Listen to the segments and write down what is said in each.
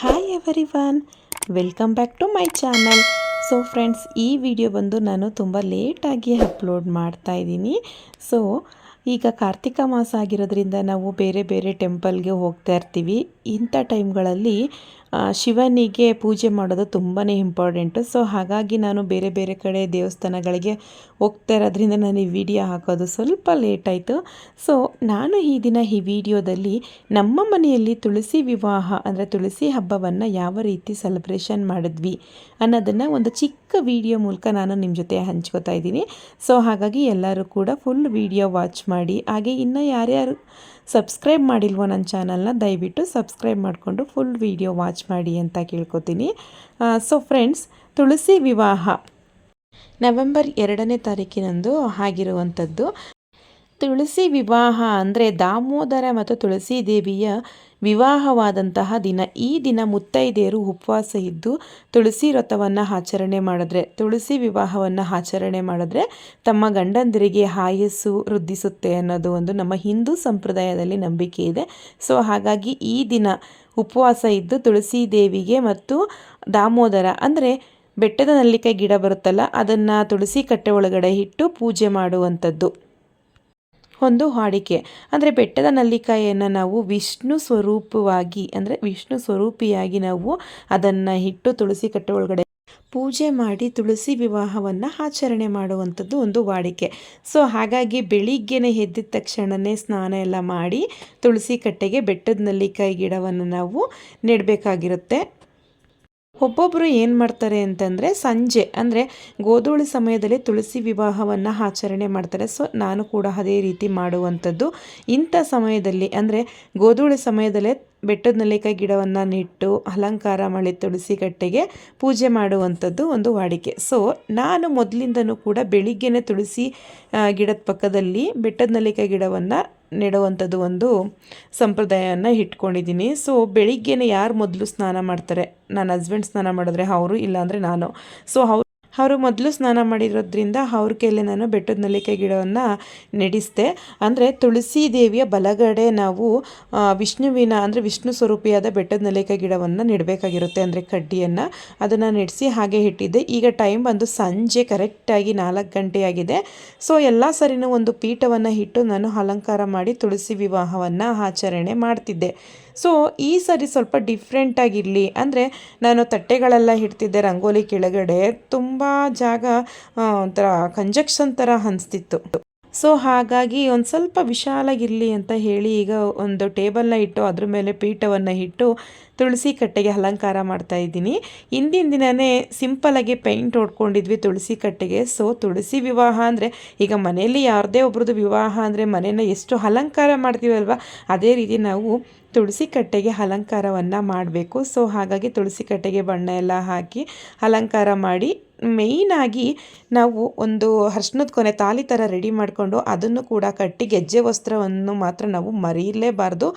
Hi everyone welcome back to my channel so friends ಈ video ಬಂದು ನಾನು ತುಂಬ ಲೇಟಾಗಿ ಅಪ್ಲೋಡ್ ಮಾಡ್ತಾ ಇದ್ದೀನಿ. ಸೊ ಈಗ ಕಾರ್ತಿಕ ಮಾಸ ಆಗಿರೋದ್ರಿಂದ ನಾವು ಬೇರೆ ಬೇರೆ ಟೆಂಪಲ್ಗೆ ಹೋಗ್ತಾ ಇರ್ತೀವಿ. ಇಂಥ ಟೈಮ್ಗಳಲ್ಲಿ ಶಿವನಿಗೆ ಪೂಜೆ ಮಾಡೋದು ತುಂಬಾ ಇಂಪಾರ್ಟೆಂಟು ಸೊ ಹಾಗಾಗಿ ನಾನು ಬೇರೆ ಬೇರೆ ಕಡೆ ದೇವಸ್ಥಾನಗಳಿಗೆ ಹೋಗ್ತಾ ಇರೋದ್ರಿಂದ ನಾನು ಈ ವಿಡಿಯೋ ಹಾಕೋದು ಸ್ವಲ್ಪ ಲೇಟ್ ಆಯಿತು. ಸೊ ನಾನು ಈ ದಿನ ಈ ವಿಡಿಯೋದಲ್ಲಿ ನಮ್ಮ ಮನೆಯಲ್ಲಿ ತುಳಸಿ ವಿವಾಹ, ಅಂದರೆ ತುಳಸಿ ಹಬ್ಬವನ್ನು ಯಾವ ರೀತಿ ಸೆಲೆಬ್ರೇಷನ್ ಮಾಡಿದ್ವಿ ಅನ್ನೋದನ್ನು ಒಂದು ಚಿಕ್ಕ ವಿಡಿಯೋ ಮೂಲಕ ನಾನು ನಿಮ್ಮ ಜೊತೆ ಹಂಚ್ಕೋತಾ ಇದ್ದೀನಿ. ಸೊ ಹಾಗಾಗಿ ಎಲ್ಲರೂ ಕೂಡ ಫುಲ್ ವಿಡಿಯೋ ವಾಚ್ ಮಾಡಿ, ಹಾಗೆ ಇನ್ನು ಯಾರ್ಯಾರು ಸಬ್ಸ್ಕ್ರೈಬ್ ಮಾಡಿಲ್ವೋ ನನ್ನ ಚಾನಲ್ನ, ದಯವಿಟ್ಟು ಸಬ್ಸ್ಕ್ರೈಬ್ ಮಾಡಿಕೊಂಡು ಫುಲ್ ವಿಡಿಯೋ ವಾಚ್ ಮಾಡಿ ಅಂತ ಕೇಳ್ಕೊತೀನಿ. ಸೊ ಫ್ರೆಂಡ್ಸ್ ತುಳಸಿ ವಿವಾಹ ನವೆಂಬರ್ ಎರಡನೇ ತಾರೀಕಿನಂದು ಆಗಿರುವಂಥದ್ದು ತುಳಸಿ ವಿವಾಹ ಅಂದರೆ ದಾಮೋದರ ಮತ್ತು ತುಳಸಿ ದೇವಿಯ ವಿವಾಹವಾದಂತಹ ದಿನ. ಈ ದಿನ ಮುತ್ತೈದೆಯರು ಉಪವಾಸ ಇದ್ದು ತುಳಸಿ ವ್ರತವನ್ನು ಆಚರಣೆ ಮಾಡಿದ್ರೆ, ತುಳಸಿ ವಿವಾಹವನ್ನು ಆಚರಣೆ ಮಾಡಿದ್ರೆ ತಮ್ಮ ಗಂಡಂದಿರಿಗೆ ಆಯಸ್ಸು ವೃದ್ಧಿಸುತ್ತೆ ಅನ್ನೋದು ಒಂದು ನಮ್ಮ ಹಿಂದೂ ಸಂಪ್ರದಾಯದಲ್ಲಿ ನಂಬಿಕೆ ಇದೆ. ಸೊ, ಹಾಗಾಗಿ ಈ ದಿನ ಉಪವಾಸ ಇದ್ದು ತುಳಸಿ ದೇವಿಗೆ ಮತ್ತು ದಾಮೋದರ ಅಂದರೆ ಬೆಟ್ಟದ ನಲ್ಲಿಕಾಯಿ ಗಿಡ ಬರುತ್ತಲ್ಲ, ಅದನ್ನು ತುಳಸಿ ಕಟ್ಟೆ ಒಳಗಡೆ ಇಟ್ಟು ಪೂಜೆ ಮಾಡುವಂಥದ್ದು. ಒಂದು ವಾಡಿಕೆ ಅಂದರೆ ಬೆಟ್ಟದ ನಲ್ಲಿಕಾಯಿಯನ್ನು ನಾವು ವಿಷ್ಣು ಸ್ವರೂಪವಾಗಿ, ಅಂದರೆ ವಿಷ್ಣು ಸ್ವರೂಪಿಯಾಗಿ ನಾವು ಅದನ್ನು ಇಟ್ಟು ತುಳಸಿ ಕಟ್ಟೆ ಒಳಗಡೆ ಪೂಜೆ ಮಾಡಿ ತುಳಸಿ ವಿವಾಹವನ್ನು ಆಚರಣೆ ಮಾಡುವಂಥದ್ದು ಒಂದು ವಾಡಿಕೆ. ಸೊ ಹಾಗಾಗಿ ಬೆಳಿಗ್ಗೆನೆ ಎದ್ದಿದ ತಕ್ಷಣವೇ ಸ್ನಾನ ಎಲ್ಲ ಮಾಡಿ ತುಳಸಿ ಕಟ್ಟೆಗೆ ಬೆಟ್ಟದ ನಲ್ಲಿಕಾಯಿ ಗಿಡವನ್ನು ನಾವು ನೆಡಬೇಕಾಗಿರುತ್ತೆ. ಒಬ್ಬೊಬ್ಬರು ಏನು ಮಾಡ್ತಾರೆ ಅಂತಂದರೆ ಸಂಜೆ, ಅಂದರೆ ಗೋಧೂಳಿ ಸಮಯದಲ್ಲಿ ತುಳಸಿ ವಿವಾಹವನ್ನು ಆಚರಣೆ ಮಾಡ್ತಾರೆ. ಸೊ, ನಾನು ಕೂಡ ಅದೇ ರೀತಿ ಮಾಡುವಂಥದ್ದು. ಇಂಥ ಸಮಯದಲ್ಲಿ, ಅಂದರೆ ಗೋಧೂಳಿ ಸಮಯದಲ್ಲೇ ಬೆಟ್ಟದ ನೆಲ್ಲಿಕಾಯಿ ಗಿಡವನ್ನು ನೆಟ್ಟು, ಅಲಂಕಾರ ಮಾಡಿ ತುಳಸಿ ಕಟ್ಟೆಗೆ ಪೂಜೆ ಮಾಡುವಂಥದ್ದು ಒಂದು ವಾಡಿಕೆ. ಸೊ, ನಾನು ಮೊದಲಿಂದನೂ ಕೂಡ ಬೆಳಿಗ್ಗೆನೆ ತುಳಸಿ ಗಿಡದ ಪಕ್ಕದಲ್ಲಿ ಬೆಟ್ಟದ ನೆಲ್ಲಿಕಾಯಿ ಗಿಡವನ್ನು ನೆಡುವಂಥದ್ದು ಒಂದು ಸಂಪ್ರದಾಯವನ್ನು ಇಟ್ಕೊಂಡಿದ್ದೀನಿ. ಸೊ ಬೆಳಿಗ್ಗೆನೇ ಯಾರು ಮೊದಲು ಸ್ನಾನ ಮಾಡ್ತಾರೆ? ನನ್ನ ಹಸ್ಬೆಂಡ್ ಸ್ನಾನ ಮಾಡಿದ್ರೆ ಅವರು, ಇಲ್ಲಾಂದರೆ ನಾನು. ಸೊ ಅವ್ರು ಅವರು ಮೊದಲು ಸ್ನಾನ ಮಾಡಿರೋದ್ರಿಂದ ಅವ್ರ ಕೈಲೇ ನಾನು ಬೆಟ್ಟದ ನಲಿಕೆ ಗಿಡವನ್ನು ನೆಡಿಸ್ದೆ. ಅಂದರೆ ತುಳಸಿ ದೇವಿಯ ಬಲಗಡೆ ನಾವು ವಿಷ್ಣುವಿನ, ಅಂದರೆ ವಿಷ್ಣು ಸ್ವರೂಪಿಯಾದ ಬೆಟ್ಟದ ನಲಿಕೆ ಗಿಡವನ್ನು ನೆಡಬೇಕಾಗಿರುತ್ತೆ ಅಂದರೆ ಕಡ್ಡಿಯನ್ನು. ಅದನ್ನು ನೆಡೆಸಿ ಹಾಗೆ ಇಟ್ಟಿದ್ದೆ. ಈಗ ಟೈಮ್ ಬಂದು ಸಂಜೆ ಕರೆಕ್ಟಾಗಿ ನಾಲ್ಕು ಗಂಟೆ ಆಗಿದೆ. ಸೊ ಎಲ್ಲ ಸರಿನೂ ಒಂದು ಪೀಠವನ್ನು ಇಟ್ಟು ನಾನು ಅಲಂಕಾರ ಮಾಡಿ ತುಳಸಿ ವಿವಾಹವನ್ನು ಆಚರಣೆ ಮಾಡ್ತಿದ್ದೆ. ಸೊ ಈ ಸರಿ ಸ್ವಲ್ಪ ಡಿಫ್ರೆಂಟಾಗಿರಲಿ ಅಂದರೆ ನಾನು ತಟ್ಟೆಗಳೆಲ್ಲ ಇಡ್ತಿದ್ದೆ ರಂಗೋಲಿ ಕೆಳಗಡೆ. ತುಂಬ ಜಾಗ ಆ, ಒಂಥರ ಕಂಜಕ್ಷನ್ ಥರ ಅನಿಸ್ತಿತ್ತು. ಸೊ ಹಾಗಾಗಿ ಒಂದು ಸ್ವಲ್ಪ ವಿಶಾಲಾಗಿರಲಿ ಅಂತ ಹೇಳಿ ಈಗ ಒಂದು ಟೇಬಲ್ನ ಇಟ್ಟು ಅದ್ರ ಮೇಲೆ ಪೀಠವನ್ನು ಇಟ್ಟು ತುಳಸಿ ಕಟ್ಟೆಗೆ ಅಲಂಕಾರ ಮಾಡ್ತಾ ಇದ್ದೀನಿ. ಹಿಂದಿನ ದಿನವೇ ಸಿಂಪಲಾಗಿ ಪೇಂಟ್ ಹೊಡ್ಕೊಂಡಿದ್ವಿ ತುಳಸಿ ಕಟ್ಟೆಗೆ. ಸೊ ತುಳಸಿ ವಿವಾಹ ಅಂದರೆ ಈಗ ಮನೆಯಲ್ಲಿ ಯಾರದೇ ಒಬ್ರದ್ದು ವಿವಾಹ ಅಂದರೆ ಮನೇನ ಎಷ್ಟು ಅಲಂಕಾರ ಮಾಡ್ತೀವಲ್ವ ಅದೇ ರೀತಿ ನಾವು ತುಳಸಿ ಕಟ್ಟೆಗೆ ಅಲಂಕಾರವನ್ನು ಮಾಡಬೇಕು. ಸೊ ಹಾಗಾಗಿ ತುಳಸಿ ಕಟ್ಟೆಗೆ ಬಣ್ಣ ಎಲ್ಲ ಹಾಕಿ ಅಲಂಕಾರ ಮಾಡಿ ಮೇಯ್ನಾಗಿ ನಾವು ಒಂದು ಅರ್ಶನದ ಕೊನೆ ತಾಲಿ ಥರ ರೆಡಿ ಮಾಡಿಕೊಂಡು ಅದನ್ನು ಕೂಡ ಕಟ್ಟಿ ಗೆಜ್ಜೆ ವಸ್ತ್ರವನ್ನು ಮಾತ್ರ ನಾವು ಮರೀಲೇಬಾರ್ದು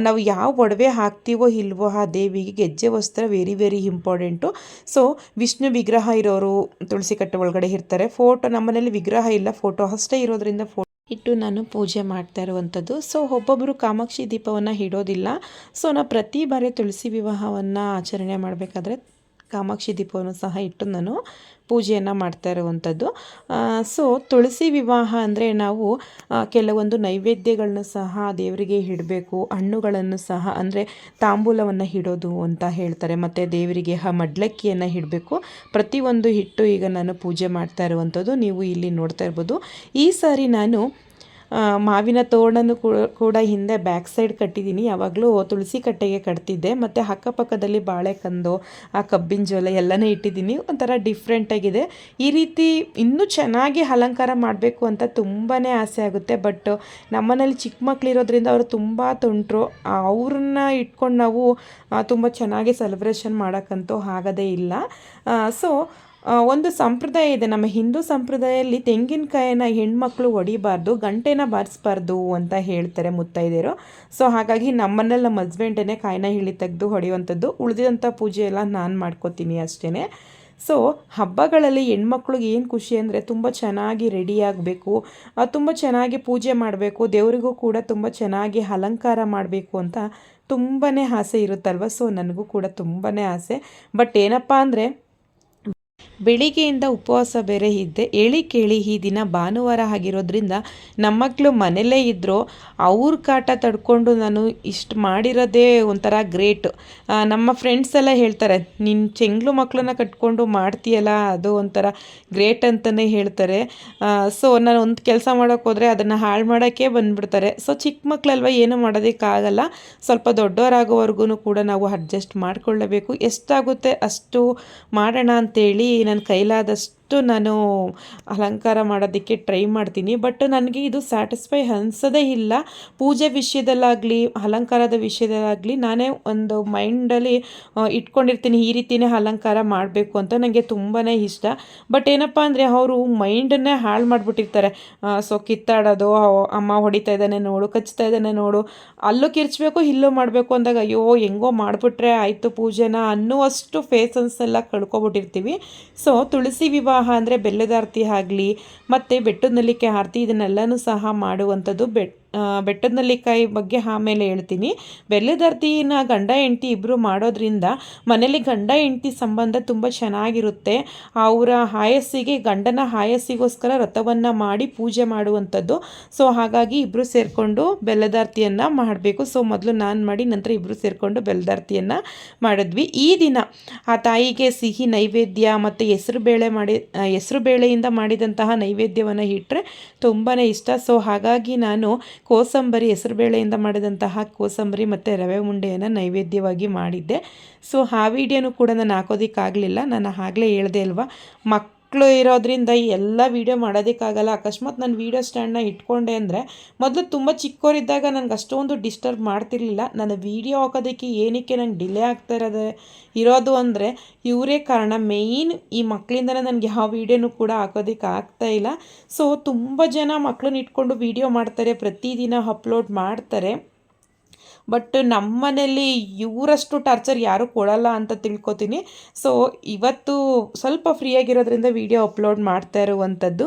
ನಾವು ಯಾವ ಒಡವೆ ಹಾಕ್ತೀವೋ ಇಲ್ವೋ ದೇವಿಗೆ ಗೆಜ್ಜೆ ವಸ್ತ್ರ very very important so Vishnu ವಿಗ್ರಹ ಇರೋರು ತುಳಸಿ ಕಟ್ಟೆ ಒಳಗಡೆ ಇರ್ತಾರೆ. ಫೋಟೋ ನಮ್ಮನೇಲಿ ವಿಗ್ರಹ ಇಲ್ಲ. ಫೋಟೋ ಅಷ್ಟೇ ಇರೋದ್ರಿಂದ ಫೋಟೋ ಇಟ್ಟು ನಾನು ಪೂಜೆ ಮಾಡ್ತಾ ಇರುವಂಥದ್ದು. ಸೊ ಒಬ್ಬೊಬ್ಬರು ಕಾಮಾಕ್ಷಿ ದೀಪವನ್ನು ಇಡೋದಿಲ್ಲ. ಸೊ ನಾನು ಪ್ರತಿ ಬಾರಿ ತುಳಸಿ ವಿವಾಹವನ್ನು ಆಚರಣೆ ಮಾಡಬೇಕಾದ್ರೆ ಕಾಮಾಕ್ಷಿ ದೀಪವನ್ನು ಸಹ ಇಟ್ಟು ನಾನು ಪೂಜೆಯನ್ನು ಮಾಡ್ತಾ ಇರುವಂಥದ್ದು. ಸೊ ತುಳಸಿ ವಿವಾಹ ಅಂದರೆ ನಾವು ಕೆಲವೊಂದು ನೈವೇದ್ಯಗಳನ್ನು ಸಹ ದೇವರಿಗೆ ಇಡಬೇಕು, ಹಣ್ಣುಗಳನ್ನು ಸಹ ಅಂದರೆ ತಾಂಬೂಲವನ್ನು ಇಡೋದು ಅಂತ ಹೇಳ್ತಾರೆ. ಮತ್ತು ದೇವರಿಗೆ ಹ ಮಡ್ಲಕ್ಕಿಯನ್ನು ಇಡಬೇಕು ಪ್ರತಿಯೊಂದು ಹಿಟ್ಟು ಈಗ ನಾನು ಪೂಜೆ ಮಾಡ್ತಾ ಇರುವಂಥದ್ದು ನೀವು ಇಲ್ಲಿ ನೋಡ್ತಾ ಇರ್ಬೋದು. ಈ ಸಾರಿ ನಾನು ಮಾವಿನ ತೋರಣನು ಕೂಡ ಹಿಂದೆ ಬ್ಯಾಕ್ ಸೈಡ್ ಕಟ್ಟಿದ್ದೀನಿ. ಯಾವಾಗಲೂ ತುಳಸಿ ಕಟ್ಟೆಗೆ ಕಟ್ತಿದ್ದೆ. ಮತ್ತು ಅಕ್ಕಪಕ್ಕದಲ್ಲಿ ಬಾಳೆಕಂದು, ಆ ಕಬ್ಬಿನ ಜೋಲೆ ಎಲ್ಲನೇ ಇಟ್ಟಿದ್ದೀನಿ. ಒಂಥರ ಡಿಫ್ರೆಂಟಾಗಿದೆ ಈ ರೀತಿ ಇನ್ನೂ ಚೆನ್ನಾಗಿ ಅಲಂಕಾರ ಮಾಡಬೇಕು ಅಂತ ತುಂಬಾ ಆಸೆ ಆಗುತ್ತೆ. ಬಟ್ ನಮ್ಮನೇಲಿ ಚಿಕ್ಕ ಮಕ್ಕಳಿರೋದ್ರಿಂದ ಅವರು ತುಂಬ ತೊಂಟರು. ಅವ್ರನ್ನ ಇಟ್ಕೊಂಡು ನಾವು ತುಂಬ ಚೆನ್ನಾಗಿ ಸೆಲೆಬ್ರೇಷನ್ ಮಾಡೋಕ್ಕಂತೂ ಆಗೋದೇ ಇಲ್ಲ. ಸೊ ಒಂದು ಸಂಪ್ರದಾಯ ಇದೆ. ನಮ್ಮ ಹಿಂದೂ ಸಂಪ್ರದಾಯದಲ್ಲಿ ತೆಂಗಿನಕಾಯಿನ ಹೆಣ್ಮಕ್ಳು ಹೊಡಿಬಾರ್ದು, ಗಂಟೆನ ಬಾರಿಸ್ಬಾರ್ದು ಅಂತ ಹೇಳ್ತಾರೆ ಮುತ್ತೈದೆಯರು. ಸೊ ಹಾಗಾಗಿ ನಮ್ಮನ್ನೆಲ್ಲ ನಮ್ಮ ಹಸ್ಬೆಂಡೇ ಕಾಯಿನ ಹಿಳಿ ತೆಗೆದು ಹೊಡೆಯುವಂಥದ್ದು. ಉಳಿದಿದಂಥ ಪೂಜೆ ಎಲ್ಲ ನಾನು ಮಾಡ್ಕೋತೀನಿ ಅಷ್ಟೇ ಸೊ ಹಬ್ಬಗಳಲ್ಲಿ ಹೆಣ್ಮಕ್ಳಿಗೆ ಏನು ಖುಷಿ ಅಂದರೆ ತುಂಬ ಚೆನ್ನಾಗಿ ರೆಡಿ ಆಗಬೇಕು ತುಂಬ ಚೆನ್ನಾಗಿ ಪೂಜೆ ಮಾಡಬೇಕು, ದೇವರಿಗೂ ಕೂಡ ತುಂಬ ಚೆನ್ನಾಗಿ ಅಲಂಕಾರ ಮಾಡಬೇಕು ಅಂತ ತುಂಬಾ ಆಸೆ ಇರುತ್ತಲ್ವ? ಸೊ ನನಗೂ ಕೂಡ ತುಂಬಾ ಆಸೆ. ಬಟ್ ಏನಪ್ಪ ಅಂದರೆ ಬೆಳಿಗ್ಗೆಯಿಂದ ಉಪವಾಸ ಬೇರೆ ಇದ್ದೆ. ಹೇಳಿ ಕೇಳಿ, ಈ ದಿನ ಭಾನುವಾರ ಆಗಿರೋದ್ರಿಂದ ನಮ್ಮ ಮಕ್ಕಳು ಮನೆಯಲ್ಲೇ ಇದ್ದರು ಅವ್ರ ಕಾಟ ತಡ್ಕೊಂಡು ನಾನು ಇಷ್ಟು ಮಾಡಿರೋದೇ ಒಂಥರ ಗ್ರೇಟ್. ನಮ್ಮ ಫ್ರೆಂಡ್ಸ್ ಎಲ್ಲ ಹೇಳ್ತಾರೆ ನಿನ್ನ ಚೆಂಗ್ಳು ಮಕ್ಕಳನ್ನ ಕಟ್ಕೊಂಡು ಮಾಡ್ತೀಯಲ್ಲ, ಅದು ಒಂಥರ ಗ್ರೇಟ್ ಅಂತಲೇ ಹೇಳ್ತಾರೆ. ಸೊ ನಾನು ಒಂದು ಕೆಲಸ ಮಾಡೋಕ್ಕೆ ಹೋದರೆ ಅದನ್ನು ಹಾಳು ಮಾಡೋಕ್ಕೆ ಬಂದುಬಿಡ್ತಾರೆ. ಸೊ ಚಿಕ್ಕ ಮಕ್ಕಳಲ್ವ ಏನು ಮಾಡೋದಕ್ಕಾಗಲ್ಲ. ಸ್ವಲ್ಪ ದೊಡ್ಡವರಾಗೋವರೆಗೂ ಕೂಡ ನಾವು ಅಡ್ಜಸ್ಟ್ ಮಾಡಿಕೊಳ್ಳಬೇಕು. ಎಷ್ಟಾಗುತ್ತೆ ಅಷ್ಟು ಮಾಡೋಣ ಅಂತೇಳಿ ನನ್ನ ಕೈಲಾದಷ್ಟು ನಾನು ಅಲಂಕಾರ ಮಾಡೋದಕ್ಕೆ ಟ್ರೈ ಮಾಡ್ತೀನಿ. ಬಟ್ ನನಗೆ ಇದು ಸ್ಯಾಟಿಸ್ಫೈ ಅನ್ಸೋದೇ ಇಲ್ಲ. ಪೂಜೆ ವಿಷಯದಲ್ಲಾಗಲಿ, ಅಲಂಕಾರದ ವಿಷಯದಲ್ಲಾಗಲಿ ನಾನೇ ಒಂದು ಮೈಂಡಲ್ಲಿ ಇಟ್ಕೊಂಡಿರ್ತೀನಿ ಈ ರೀತಿಯೇ ಅಲಂಕಾರ ಮಾಡಬೇಕು ಅಂತ ನನಗೆ ತುಂಬಾ ಇಷ್ಟ. ಬಟ್ ಏನಪ್ಪ ಅಂದರೆ ಅವರು ಮೈಂಡನ್ನೇ ಹಾಳು ಮಾಡಿಬಿಟ್ಟಿರ್ತಾರೆ. ಸೊ ಕಿತ್ತಾಡೋದು ಅಮ್ಮ ಹೊಡಿತಾ ಇದ್ದಾನೆ ನೋಡು, ಕಚ್ತಾ ಇದ್ದಾನೆ ನೋಡು, ಅಲ್ಲೂ ಕಿರ್ಚಬೇಕು, ಇಲ್ಲೂ ಮಾಡಬೇಕು ಅಂದಾಗ ಅಯ್ಯೋ, ಹೆಂಗೋ ಮಾಡಿಬಿಟ್ರೆ ಆಯಿತು ಪೂಜೆನ ಅನ್ನುವಷ್ಟು ಫೇಸನ್ಸ್ ಎಲ್ಲ ಕಳ್ಕೊಬಿಟ್ಟಿರ್ತೀವಿ. ಸೊ ತುಳಸಿ ವಿವಾಹ ಅಂದರೆ ಬೆಲ್ಲದ ಆರತಿ ಆಗಲಿ ಮತ್ತು ಬೆಟ್ಟದ ನಲ್ಲಿಕೆ ಆರತಿ ಇದನ್ನೆಲ್ಲನೂ ಸಹ ಮಾಡುವಂಥದ್ದು ಬೆಟ್ ಬೆಟ್ಟದ ನೆಲ್ಲಿಕಾಯಿ ಬಗ್ಗೆ ಆಮೇಲೆ ಹೇಳ್ತೀನಿ. ಬೆಲ್ಲದರ್ತಿನ ಗಂಡ, ಹೆಂಡತಿ ಇಬ್ಬರು ಮಾಡೋದ್ರಿಂದ ಮನೇಲಿ ಗಂಡ, ಹೆಂಡತಿ ಸಂಬಂಧ ತುಂಬ ಚೆನ್ನಾಗಿರುತ್ತೆ. ಅವರ ಆಯಸ್ಸಿಗೆ, ಗಂಡನ ಆಯಸ್ಸಿಗೋಸ್ಕರ ರಥವನ್ನು ಮಾಡಿ ಪೂಜೆ ಮಾಡುವಂಥದ್ದು. ಸೊ, ಹಾಗಾಗಿ ಇಬ್ಬರು ಸೇರಿಕೊಂಡು ಬೆಲ್ಲದಾರ್ತಿಯನ್ನು ಮಾಡಬೇಕು. ಸೊ, ಮೊದಲು ನಾನು ಮಾಡಿ, ನಂತರ ಇಬ್ಬರು ಸೇರಿಕೊಂಡು ಬೆಲ್ಲದಾರ್ತಿಯನ್ನು ಮಾಡಿದ್ವಿ. ಈ ದಿನ ಆ ತಾಯಿಗೆ ಸಿಹಿ ನೈವೇದ್ಯ ಮತ್ತು ಹೆಸರು ಬೇಳೆ ಮಾಡಿ ಹೆಸರು ಬೇಳೆಯಿಂದ ಮಾಡಿದಂತಹ ನೈವೇದ್ಯವನ್ನು ಇಟ್ಟರೆ ತುಂಬಾ ಇಷ್ಟ. ಸೊ, ಹಾಗಾಗಿ ನಾನು ಕೋಸಂಬರಿ ಹೆಸರುಬೇಳೆಯಿಂದ ಮಾಡಿದಂತಹ ಕೋಸಂಬರಿ ಮತ್ತು ರವೆ ಉಂಡೆಯನ್ನು ನೈವೇದ್ಯವಾಗಿ ಮಾಡಿದ್ದೆ. ಸೊ ಆ ವಿಡಿಯೋನು ಕೂಡ ನಾನು ಹಾಕೋದಕ್ಕಾಗಲಿಲ್ಲ. ನಾನು ಆಗಲೇ ಹೇಳ್ದೆ ಅಲ್ವಾ? ಮಕ್ಕಳು ಇರೋದ್ರಿಂದ ಎಲ್ಲ ವೀಡಿಯೋ ಮಾಡೋದಕ್ಕಾಗಲ್ಲ. ಅಕಸ್ಮಾತ್ ನಾನು ವೀಡಿಯೋ ಸ್ಟ್ಯಾಂಡನ್ನ ಇಟ್ಕೊಂಡೆ ಅಂದರೆ ಮೊದಲು ತುಂಬ ಚಿಕ್ಕವರಿದ್ದಾಗ ನನಗೆ ಅಷ್ಟೊಂದು ಡಿಸ್ಟರ್ಬ್ ಮಾಡ್ತಿರ್ಲಿಲ್ಲ. ನನ್ನ ವೀಡಿಯೋ ಹಾಕೋದಕ್ಕೆ ಏನಕ್ಕೆ ನಂಗೆ ಡಿಲೇ ಆಗ್ತಾ ಇರೋದು ಇರೋದು ಅಂದರೆ ಇವರೇ ಕಾರಣ. ಮೇಯ್ನ್ ಈ ಮಕ್ಕಳಿಂದನೇ ನನಗೆ ಯಾವ ವೀಡಿಯೋನೂ ಕೂಡ ಹಾಕೋದಕ್ಕೆ ಆಗ್ತಾ ಇಲ್ಲ. ಸೊ ತುಂಬ ಜನ ಮಕ್ಕಳನ್ನ ಇಟ್ಕೊಂಡು ವೀಡಿಯೋ ಮಾಡ್ತಾರೆ, ಪ್ರತಿದಿನ ಅಪ್ಲೋಡ್ ಮಾಡ್ತಾರೆ. ಬಟ್ ನಮ್ಮ ಮನೇಲಿ ಇವರಷ್ಟು ಟಾರ್ಚರ್ ಯಾರೂ ಕೊಡಲ್ಲ ಅಂತ ತಿಳ್ಕೊತೀನಿ. ಸೊ ಇವತ್ತು ಸ್ವಲ್ಪ ಫ್ರೀ ಆಗಿರೋದ್ರಿಂದ ವಿಡಿಯೋ ಅಪ್ಲೋಡ್ ಮಾಡ್ತಾ ಇರುವಂಥದ್ದು.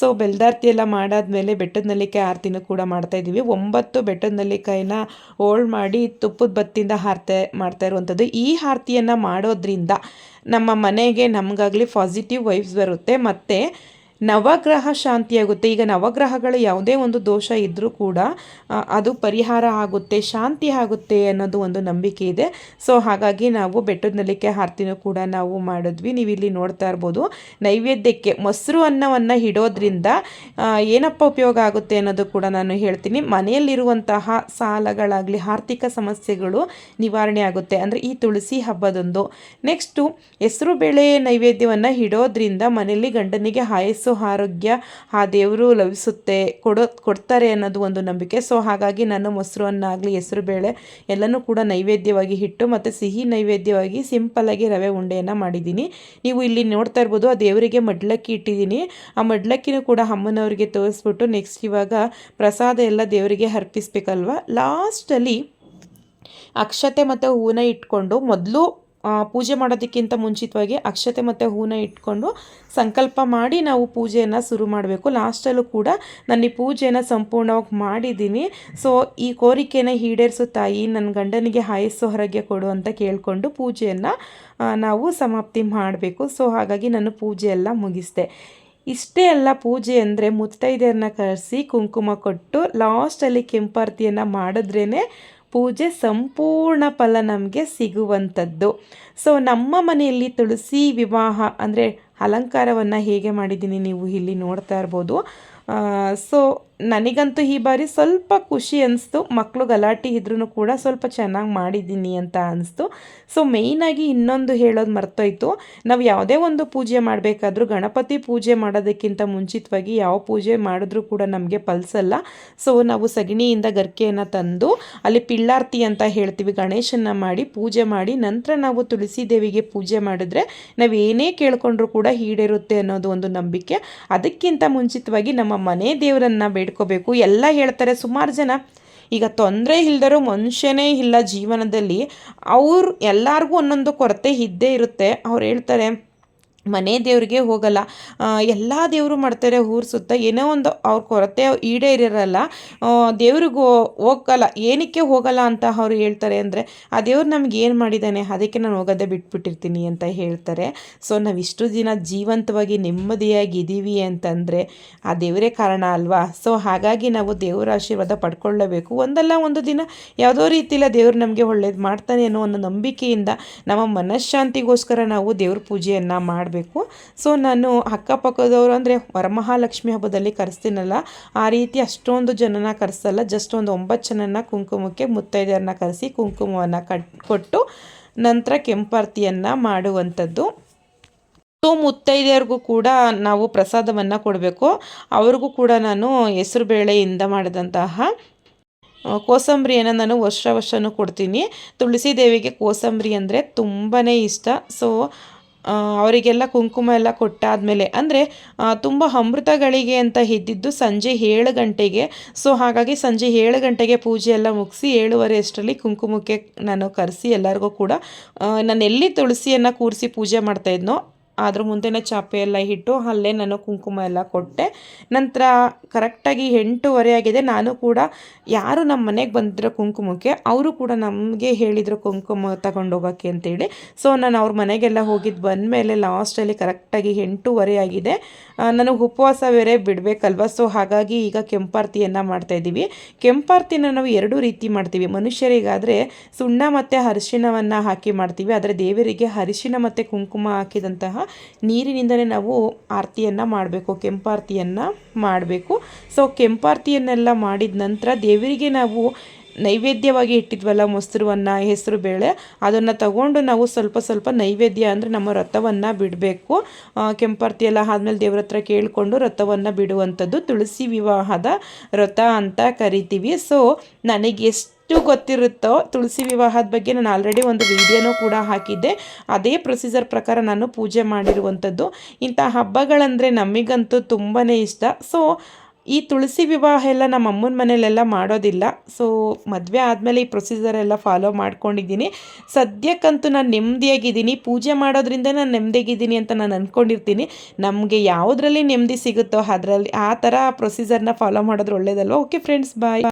ಸೊ ಬೆಲ್ದಾರ್ತಿ ಎಲ್ಲ ಮಾಡಾದಮೇಲೆ ಬೆಟ್ಟದ ನಲ್ಲಿಕಾಯಿ ಆರತಿನೂ ಕೂಡ ಮಾಡ್ತಾಯಿದ್ದೀವಿ ಒಂಬತ್ತು ಬೆಟ್ಟದ ನಲ್ಲಿಕಾಯಿನ ಓಲ್ಡ್ ಮಾಡಿ ತುಪ್ಪದ ಬತ್ತಿಂದ ಹಾರ್ತೆ ಮಾಡ್ತಾ ಇರುವಂಥದ್ದು. ಈ ಆರತಿಯನ್ನು ಮಾಡೋದ್ರಿಂದ ನಮ್ಮ ಮನೆಗೆ ನಮಗಾಗಲಿ ಪಾಸಿಟಿವ್ ವೈಬ್ಸ್ ಬರುತ್ತೆ. ಮತ್ತು ನವಗ್ರಹ ಶಾಂತಿಯಾಗುತ್ತೆ. ಈಗ ನವಗ್ರಹಗಳು ಯಾವುದೇ ಒಂದು ದೋಷ ಇದ್ದರೂ ಕೂಡ ಅದು ಪರಿಹಾರ ಆಗುತ್ತೆ, ಶಾಂತಿ ಆಗುತ್ತೆ ಅನ್ನೋದು ಒಂದು ನಂಬಿಕೆ ಇದೆ. ಸೊ, ಹಾಗಾಗಿ ನಾವು ಬೆಟ್ಟದ ನಲಿಕೆ ಆರತಿನೂ ಕೂಡ ನಾವು ಮಾಡಿದ್ವಿ. ನೀವು ಇಲ್ಲಿ ನೋಡ್ತಾ ಇರ್ಬೋದು, ನೈವೇದ್ಯಕ್ಕೆ ಮೊಸರು ಅನ್ನವನ್ನು ಇಡೋದ್ರಿಂದ ಏನಪ್ಪ ಉಪಯೋಗ ಆಗುತ್ತೆ ಅನ್ನೋದು ಕೂಡ ನಾನು ಹೇಳ್ತೀನಿ. ಮನೆಯಲ್ಲಿರುವಂತಹ ಸಾಲಗಳಾಗಲಿ, ಆರ್ಥಿಕ ಸಮಸ್ಯೆಗಳು ನಿವಾರಣೆ ಆಗುತ್ತೆ. ಅಂದರೆ ಈ ತುಳಸಿ ಹಬ್ಬದೊಂದು. ನೆಕ್ಸ್ಟು ಹೆಸರು ಬೇಳೆ ನೈವೇದ್ಯವನ್ನು ಇಡೋದ್ರಿಂದ ಮನೆಯಲ್ಲಿ ಗಂಡನಿಗೆ ಆಯಸ್ಸು ಆರೋಗ್ಯ ಆ ದೇವರು ಲಭಿಸುತ್ತೆ, ಕೊಡೋ, ಕೊಡ್ತಾರೆ ಅನ್ನೋದು ಒಂದು ನಂಬಿಕೆ. ಸೊ ಹಾಗಾಗಿ ನಾನು ಮೊಸರು ಅನ್ನಾಗಲಿ ಹೆಸರು ಬೇಳೆ ಎಲ್ಲನೂ ಕೂಡ ನೈವೇದ್ಯವಾಗಿ ಹಿಟ್ಟು ಮತ್ತು ಸಿಹಿ ನೈವೇದ್ಯವಾಗಿ ಸಿಂಪಲ್ಲಾಗಿ ರವೆ ಉಂಡೆಯನ್ನು ಮಾಡಿದ್ದೀನಿ. ನೀವು ಇಲ್ಲಿ ನೋಡ್ತಾ ಇರ್ಬೋದು, ಆ ದೇವರಿಗೆ ಮಡ್ಲಕ್ಕಿ ಇಟ್ಟಿದ್ದೀನಿ. ಆ ಮಡ್ಲಕ್ಕಿನೂ ಕೂಡ ಅಮ್ಮನವರಿಗೆ ತೋರಿಸ್ಬಿಟ್ಟು ನೆಕ್ಸ್ಟ್ ಇವಾಗ ಪ್ರಸಾದ ಎಲ್ಲ ದೇವರಿಗೆ ಅರ್ಪಿಸ್ಬೇಕಲ್ವ? ಲಾಸ್ಟಲ್ಲಿ ಅಕ್ಷತೆ ಮತ್ತು ಹೂನ ಇಟ್ಕೊಂಡು ಮೊದಲು ಪೂಜೆ ಮಾಡೋದಕ್ಕಿಂತ ಮುಂಚಿತವಾಗಿ ಅಕ್ಷತೆ ಮತ್ತು ಹೂನ ಇಟ್ಕೊಂಡು ಸಂಕಲ್ಪ ಮಾಡಿ ನಾವು ಪೂಜೆಯನ್ನು ಶುರು ಮಾಡಬೇಕು. ಲಾಸ್ಟಲ್ಲೂ ಕೂಡ ನಾನು ಈ ಪೂಜೆಯನ್ನು ಸಂಪೂರ್ಣವಾಗಿ ಮಾಡಿದ್ದೀನಿ. ಸೊ ಈ ಕೋರಿಕೆನ ಈಡೇರಿಸೋ ತಾಯಿ ನನ್ನ ಗಂಡನಿಗೆ ಆಯಸ್ಸು ಹೊರಗೆ ಕೊಡು ಅಂತ ಕೇಳಿಕೊಂಡು ಪೂಜೆಯನ್ನು ನಾವು ಸಮಾಪ್ತಿ ಮಾಡಬೇಕು. ಸೊ ಹಾಗಾಗಿ ನಾನು ಪೂಜೆ ಎಲ್ಲ ಮುಗಿಸಿದೆ. ಇಷ್ಟೇ ಅಲ್ಲ ಪೂಜೆ ಅಂದರೆ ಮುತ್ತೈದೆಯರನ್ನ ಕರೆಸಿ ಕುಂಕುಮ ಕೊಟ್ಟು ಲಾಸ್ಟಲ್ಲಿ ಕೆಂಪಾರತಿಯನ್ನು ಮಾಡಿದ್ರೇ ಪೂಜೆ ಸಂಪೂರ್ಣ ಫಲ ನಮಗೆ ಸಿಗುವಂಥದ್ದು. ಸೊ ನಮ್ಮ ಮನೆಯಲ್ಲಿ ತುಳಸಿ ವಿವಾಹ ಅಂದರೆ ಅಲಂಕಾರವನ್ನು ಹೇಗೆ ಮಾಡಿದ್ದೀನಿ ನೀವು ಇಲ್ಲಿ ನೋಡ್ತಾ ಇರ್ಬೋದು. ಸೊ ನನಗಂತೂ ಈ ಬಾರಿ ಸ್ವಲ್ಪ ಖುಷಿ ಅನಿಸ್ತು. ಮಕ್ಕಳು ಗಲಾಟೆ ಇದ್ರೂ ಕೂಡ ಸ್ವಲ್ಪ ಚೆನ್ನಾಗಿ ಮಾಡಿದ್ದೀನಿ ಅಂತ ಅನಿಸ್ತು. ಸೊ ಮೇಯ್ನಾಗಿ ಇನ್ನೊಂದು ಹೇಳೋದು ಮರ್ತೋಯ್ತು. ನಾವು ಯಾವುದೇ ಒಂದು ಪೂಜೆ ಮಾಡಬೇಕಾದ್ರೂ ಗಣಪತಿ ಪೂಜೆ ಮಾಡೋದಕ್ಕಿಂತ ಮುಂಚಿತವಾಗಿ ಯಾವ ಪೂಜೆ ಮಾಡಿದ್ರೂ ಕೂಡ ನಮಗೆ ಪಲ್ಸಲ್ಲ. ಸೊ ನಾವು ಸಗಣಿಯಿಂದ ಗರ್ಕೆಯನ್ನು ತಂದು ಅಲ್ಲಿ ಪಿಳ್ಳಾರ್ತಿ ಅಂತ ಹೇಳ್ತೀವಿ. ಗಣೇಶನ ಮಾಡಿ ಪೂಜೆ ಮಾಡಿ ನಂತರ ನಾವು ತುಳಸಿ ದೇವಿಗೆ ಪೂಜೆ ಮಾಡಿದ್ರೆ ನಾವು ಏನೇ ಕೇಳ್ಕೊಂಡ್ರೂ ಕೂಡ ಈಡೇರುತ್ತೆ ಅನ್ನೋದು ಒಂದು ನಂಬಿಕೆ. ಅದಕ್ಕಿಂತ ಮುಂಚಿತವಾಗಿ ನಮ್ಮ ಮನೆ ದೇವರನ್ನು ಬೇಡ್ಕೋಬೇಕು. ಎಲ್ಲ ಹೇಳ್ತಾರೆ, ಸುಮಾರು ಜನ. ಈಗ ತೊಂದರೆ ಇಲ್ದರೂ ಮನುಷ್ಯನೇ ಇಲ್ಲ ಜೀವನದಲ್ಲಿ. ಅವ್ರು ಎಲ್ಲರಿಗೂ ಒಂದೊಂದು ಕೊರತೆ ಇದ್ದೇ ಇರುತ್ತೆ. ಅವ್ರು ಹೇಳ್ತಾರೆ ಮನೆ ದೇವರಿಗೆ ಹೋಗಲ್ಲ. ಎಲ್ಲ ದೇವರು ಮಾಡ್ತಾರೆ ಊರು ಸುತ್ತ. ಏನೋ ಒಂದು ಅವ್ರ ಕೊರತೆ ಈಡೇರಿರಲ್ಲ ದೇವ್ರಿಗೆ ಹೋಗಲ್ಲ. ಏನಕ್ಕೆ ಹೋಗಲ್ಲ ಅಂತ ಅವ್ರು ಹೇಳ್ತಾರೆ ಅಂದರೆ, ಆ ದೇವ್ರು ನಮ್ಗೆ ಏನು ಮಾಡಿದ್ದಾನೆ, ಅದಕ್ಕೆ ನಾನು ಹೋಗೋದೇ ಬಿಟ್ಬಿಟ್ಟಿರ್ತೀನಿ ಅಂತ ಹೇಳ್ತಾರೆ. ಸೊ ನಾವು ಇಷ್ಟು ದಿನ ಜೀವಂತವಾಗಿ ನೆಮ್ಮದಿಯಾಗಿ ಇದ್ದೀವಿ ಅಂತಂದರೆ, ಆ ದೇವರೇ ಕಾರಣ ಅಲ್ವಾ? ಸೊ ಹಾಗಾಗಿ ನಾವು ದೇವರ ಆಶೀರ್ವಾದ ಪಡ್ಕೊಳ್ಳಬೇಕು. ಒಂದಲ್ಲ ಒಂದು ದಿನ ಯಾವುದೋ ರೀತಿಯಲ್ಲ ದೇವ್ರು ನಮಗೆ ಒಳ್ಳೇದು ಮಾಡ್ತಾನೆ ಅನ್ನೋ ಒಂದು ನಂಬಿಕೆಯಿಂದ, ನಮ್ಮ ಮನಃಶಾಂತಿಗೋಸ್ಕರ ನಾವು ದೇವ್ರ ಪೂಜೆಯನ್ನು ಮಾಡಬೇಕು. ಮಾಡಬೇಕು. ಸೊ ನಾನು ಅಕ್ಕಪಕ್ಕದವರು ಅಂದರೆ ವರಮಹಾಲಕ್ಷ್ಮಿ ಹಬ್ಬದಲ್ಲಿ ಕರೆಸ್ತೀನಲ್ಲ, ಆ ರೀತಿ ಅಷ್ಟೊಂದು ಜನನ ಕರೆಸಲ್ಲ ಜಸ್ಟ್ ಒಂದು ಒಂಬತ್ತು ಜನನ ಕುಂಕುಮಕ್ಕೆ ಮುತ್ತೈದೆಯರನ್ನ ಕರೆಸಿ ಕುಂಕುಮವನ್ನು ಕಟ್, ಕೊಟ್ಟು ನಂತರ ಕೆಂಪಾರ್ತಿಯನ್ನು ಮಾಡುವಂಥದ್ದು. ಸೊ ಮುತ್ತೈದೆಯರಿಗೂ ಕೂಡ ನಾವು ಪ್ರಸಾದವನ್ನು ಕೊಡಬೇಕು. ಅವ್ರಿಗೂ ಕೂಡ ನಾನು ಹೆಸರು ಬೇಳೆಯಿಂದ ಮಾಡಿದಂತಹ ಕೋಸಂಬರಿಯನ್ನು ನಾನು ವರ್ಷ ವರ್ಷವೂ ಕೊಡ್ತೀನಿ. ತುಳಸಿ ದೇವಿಗೆ ಕೋಸಂಬರಿ ಅಂದರೆ ತುಂಬಾ ಇಷ್ಟ. ಸೊ ಅವರಿಗೆಲ್ಲ ಕುಂಕುಮ ಎಲ್ಲ ಕೊಟ್ಟಾದಮೇಲೆ, ಅಂದರೆ ತುಂಬ ಅಮೃತಗಳಿಗೆ ಅಂತ ಇದ್ದಿದ್ದು ಸಂಜೆ ಏಳು ಗಂಟೆಗೆ. ಸೊ ಹಾಗಾಗಿ ಸಂಜೆ ಏಳು ಗಂಟೆಗೆ ಪೂಜೆ ಎಲ್ಲ ಮುಗಿಸಿ ಏಳುವರೆ ಅಷ್ಟರಲ್ಲಿ ಕುಂಕುಮಕ್ಕೆ ನಾನು ಕರೆಸಿ ಎಲ್ಲರಿಗೂ ಕೂಡ ನಾನು ಎಲ್ಲಿ ತುಳಸಿಯನ್ನು ಕೂರಿಸಿ ಪೂಜೆ ಮಾಡ್ತಾಯಿದ್ನೋ ಅದ್ರ ಮುಂದೆನೇ ಚಾಪೆ ಎಲ್ಲ ಇಟ್ಟು ಅಲ್ಲೇ ನಾನು ಕುಂಕುಮ ಎಲ್ಲ ಕೊಟ್ಟೆ. ನಂತರ ಕರೆಕ್ಟಾಗಿ ಎಂಟೂವರೆ ಆಗಿದೆ. ನಾನು ಕೂಡ ಯಾರು ನಮ್ಮ ಮನೆಗೆ ಬಂದಿರೋ ಕುಂಕುಮಕ್ಕೆ, ಅವರು ಕೂಡ ನಮಗೆ ಹೇಳಿದರು ಕುಂಕುಮ ತಗೊಂಡೋಗೋಕ್ಕೆ ಅಂತೇಳಿ. ಸೊ ನಾನು ಅವ್ರ ಮನೆಗೆಲ್ಲ ಹೋಗಿದ್ದು ಬಂದಮೇಲೆ ಲಾಸ್ಟಲ್ಲಿ ಕರೆಕ್ಟಾಗಿ ಎಂಟೂವರೆ ಆಗಿದೆ. ನನಗೆ ಉಪವಾಸ ಬೇರೆ ಬಿಡಬೇಕಲ್ವ? ಸೊ ಹಾಗಾಗಿ ಈಗ ಕೆಂಪಾರ್ತಿಯನ್ನು ಮಾಡ್ತಾಯಿದ್ದೀವಿ ಕೆಂಪಾರ್ತಿನ ನಾವು ಎರಡೂ ರೀತಿ ಮಾಡ್ತೀವಿ. ಮನುಷ್ಯರಿಗಾದರೆ ಸುಣ್ಣ ಮತ್ತು ಅರಿಶಿಣವನ್ನು ಹಾಕಿ ಮಾಡ್ತೀವಿ. ಆದರೆ ದೇವರಿಗೆ ಅರಿಶಿಣ ಮತ್ತು ಕುಂಕುಮ ಹಾಕಿದಂತಹ ನೀರಿನಿಂದಲೇ ನಾವು ಆರತಿಯನ್ನು ಮಾಡಬೇಕು, ಕೆಂಪಾರತಿಯನ್ನು ಮಾಡಬೇಕು. ಸೊ ಕೆಂಪಾರತಿಯನ್ನೆಲ್ಲ ಮಾಡಿದ ನಂತರ ದೇವರಿಗೆ ನಾವು ನೈವೇದ್ಯವಾಗಿ ಇಟ್ಟಿದ್ವಲ್ಲ ಮೊಸರುವನ್ನು ಹೆಸರು ಬೇಳೆ, ಅದನ್ನು ತಗೊಂಡು ನಾವು ಸ್ವಲ್ಪ ಸ್ವಲ್ಪ ನೈವೇದ್ಯ ಅಂದರೆ ನಮ್ಮ ರಥವನ್ನು ಬಿಡಬೇಕು. ಕೆಂಪಾರ್ತಿ ಎಲ್ಲ ಆದಮೇಲೆ ದೇವ್ರ ಹತ್ರ ಕೇಳಿಕೊಂಡು ರಥವನ್ನು ಬಿಡುವಂಥದ್ದು ತುಳಸಿ ವಿವಾಹದ ರಥ ಅಂತ ಕರಿತೀವಿ. ಸೊ ನನಗೆ ಎಷ್ಟು ಎಷ್ಟು ಗೊತ್ತಿರುತ್ತೋ ತುಳಸಿ ವಿವಾಹದ ಬಗ್ಗೆ ನಾನು ಆಲ್ರೆಡಿ ಒಂದು ವಿಡಿಯೋನೂ ಕೂಡ ಹಾಕಿದ್ದೆ. ಅದೇ ಪ್ರೊಸೀಜರ್ ಪ್ರಕಾರ ನಾನು ಪೂಜೆ ಮಾಡಿರುವಂಥದ್ದು. ಇಂಥ ಹಬ್ಬಗಳಂದರೆ ನಮಗಂತೂ ತುಂಬಾ ಇಷ್ಟ. ಸೊ ಈ ತುಳಸಿ ವಿವಾಹ ಎಲ್ಲ ನಮ್ಮ ಅಮ್ಮನ ಮನೇಲೆಲ್ಲ ಮಾಡೋದಿಲ್ಲ. ಸೊ ಮದುವೆ ಆದಮೇಲೆ ಈ ಪ್ರೊಸೀಜರ್ ಎಲ್ಲ ಫಾಲೋ ಮಾಡ್ಕೊಂಡಿದ್ದೀನಿ. ಸದ್ಯಕ್ಕಂತೂ ನಾನು ನೆಮ್ಮದಿಯಾಗಿದ್ದೀನಿ. ಪೂಜೆ ಮಾಡೋದ್ರಿಂದ ನಾನು ನೆಮ್ಮದಿಯಾಗಿದ್ದೀನಿ ಅಂತ ನಾನು ಅಂದ್ಕೊಂಡಿರ್ತೀನಿ ನಮಗೆ ಯಾವುದರಲ್ಲಿ ನೆಮ್ಮದಿ ಸಿಗುತ್ತೋ ಅದರಲ್ಲಿ ಆ ಥರ ಪ್ರೊಸೀಜರ್ನ ಫಾಲೋ ಮಾಡೋದು ಒಳ್ಳೇದಲ್ವ? Okay friends bye